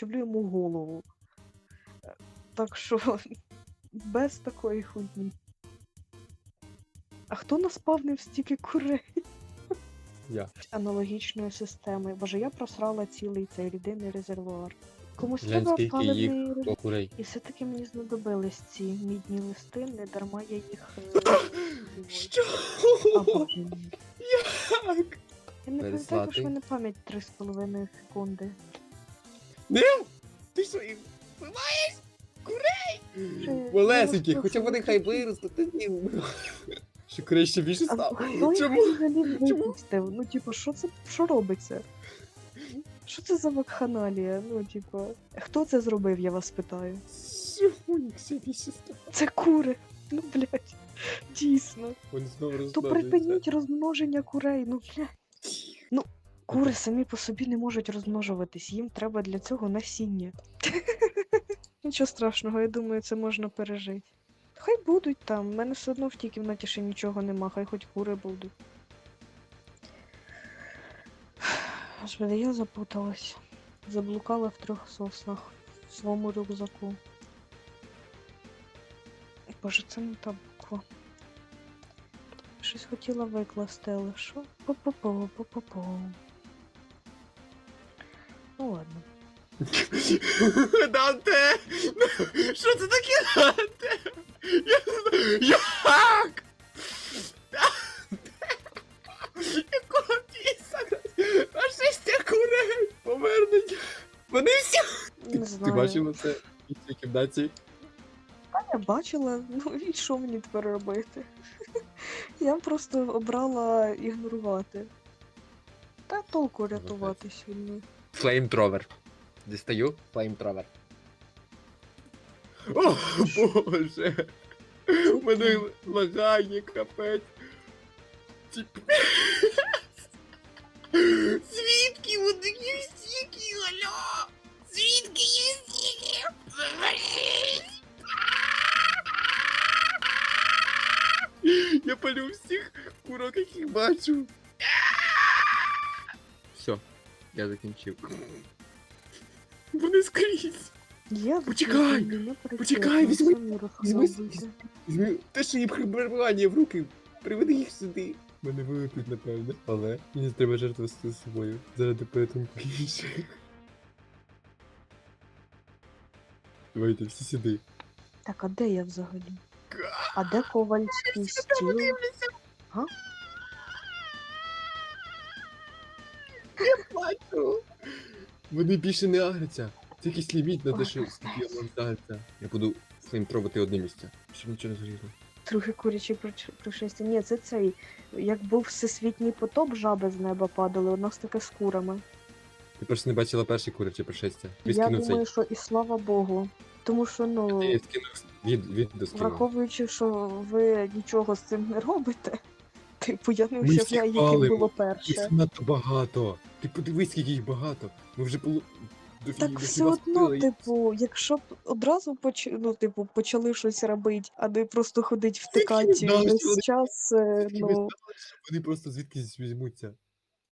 щеплю йому голову. Е, Так що без такої хуйні. А хто наспавнив стільки курей? Я. Аналогічної системи. Боже, я просрала цілий цей рідинний резервуар. Комусь треба їх паливний. О, курей. І все-таки мені знадобились ці мідні листи, не дарма я їх. е, Що? Як? Я не пам'ятаю, що в мене пам'ять 3,5 секунди. Ним? Ти що їх вбиваєш? Курей? Малесенькі, хоча вони хай виростуть, ти ні. Що курей ще більше став? Чому? Чому? Ну, типу, що це що робиться? Що це за вакханалія? Ну, типу, хто це зробив, я вас питаю? Їх ще більше став? Це кури. Ну, блядь, дійсно. Вони знову То розмножуються. припиніть розмноження курей, ну блядь. Ну, кури самі по собі не можуть розмножуватись, їм треба для цього насіння. Нічого страшного, я думаю, це можна пережити. Хай будуть там, в мене все одно в тій кімнаті ще нічого нема, хай хоч кури будуть. Господи, я запуталась. Заблукала в трьох соснах в своєму рюкзаку. Боже, це не та буква. Щось хотіла викласти, але що? По-по-по, по-по-по. Ну ладно. Данте! Що це таке, Данте? Як? Якого піса? А шістя курей повернуть. Вони всі. Не Ти знаю. це в цій кімнаті? Я бачила, ну і що мені тепер робити? Я просто обрала ігнорувати. Та толку рятувати сьогодні. Флеймтровер. Дістаю флеймтровер. О, боже! У мене лагає капець. Тіп- Звідки вони є стільки, алло? Звідки є стільки? Я палю всіх курок, яких бачу. Я закінчив. Вони скрізь. Я Почекай, почекай, візьми- візьми-. Візьми те, що їм прибирання в руки, приведи їх сюди. Мене вилетить, напевно, але мені треба жертвувати собою заради порятунку інших. Давайте всі сюди. Так, а де я взагалі? А де ковальський стіл? Бачу. Вони більше не агряться. Це якийсь ліміт на те, що скільки вам агряться. Я буду флеймтровати одне місце. Щоб нічого не згоріло. Трохи курячі пришестя. Ні, це цей. Як був всесвітній потоп, жаби з неба падали, у нас таке з курами. Ти просто не бачила перші курячі пришестя. Ти Я скинув цей. думаю, що і слава Богу. Тому що, ну, Я скинув від, відео скинув. враховуючи, що ви нічого з цим не робите, типу, я не Ми уявляю, яке було перше. Їх надто багато. Ти подивись, скільки їх багато. Ми вже було. Так все одно, типу, якщо б одразу поч... ну, типу, почали щось робити, а не просто ходить втикати весь час, е, ну. Вони просто звідкись візьмуться.